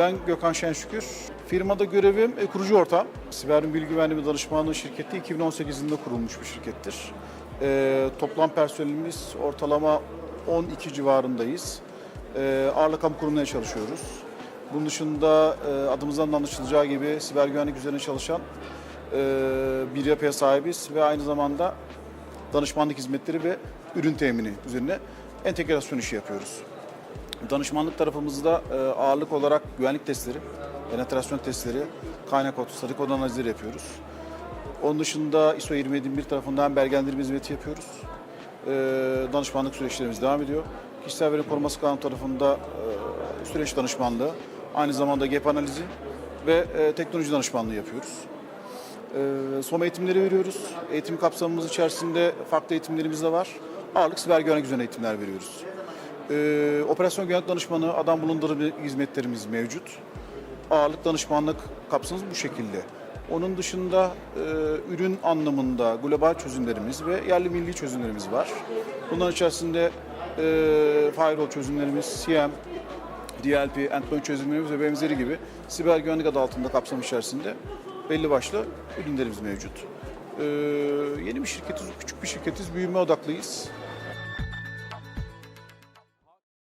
Ben Gökhan Şenşükür. Firmada görevim e, kurucu ortağım. Siber Bilgi Güvenliği ve Danışmanlığı şirketi 2018 yılında kurulmuş bir şirkettir. E, toplam personelimiz ortalama 12 civarındayız. E, ağırlık kamu kurumlarına çalışıyoruz. Bunun dışında e, adımızdan da anlaşılacağı gibi siber güvenlik üzerine çalışan e, bir yapıya sahibiz ve aynı zamanda danışmanlık hizmetleri ve ürün temini üzerine entegrasyon işi yapıyoruz. Danışmanlık tarafımızda e, ağırlık olarak güvenlik testleri, penetrasyon testleri, kaynak kod, statik kod analizleri yapıyoruz. Onun dışında ISO 27001 tarafından belgelendirme hizmeti yapıyoruz. E, danışmanlık süreçlerimiz devam ediyor. Kişisel veri koruması kanunu tarafında e, süreç danışmanlığı, aynı zamanda GEP analizi ve teknoloji danışmanlığı yapıyoruz. E, eğitimleri veriyoruz. Eğitim kapsamımız içerisinde farklı eğitimlerimiz de var. Ağırlık siber güvenlik üzerine eğitimler veriyoruz. Ee, operasyon güvenlik danışmanı, adam bulundurma hizmetlerimiz mevcut. Ağırlık danışmanlık kapsamımız bu şekilde. Onun dışında e, ürün anlamında global çözümlerimiz ve yerli milli çözümlerimiz var. Bunların içerisinde e, firewall çözümlerimiz, CM, DLP, endpoint çözümlerimiz ve benzeri gibi siber güvenlik adı altında kapsam içerisinde belli başlı ürünlerimiz mevcut. Ee, yeni bir şirketiz, küçük bir şirketiz, büyüme odaklıyız.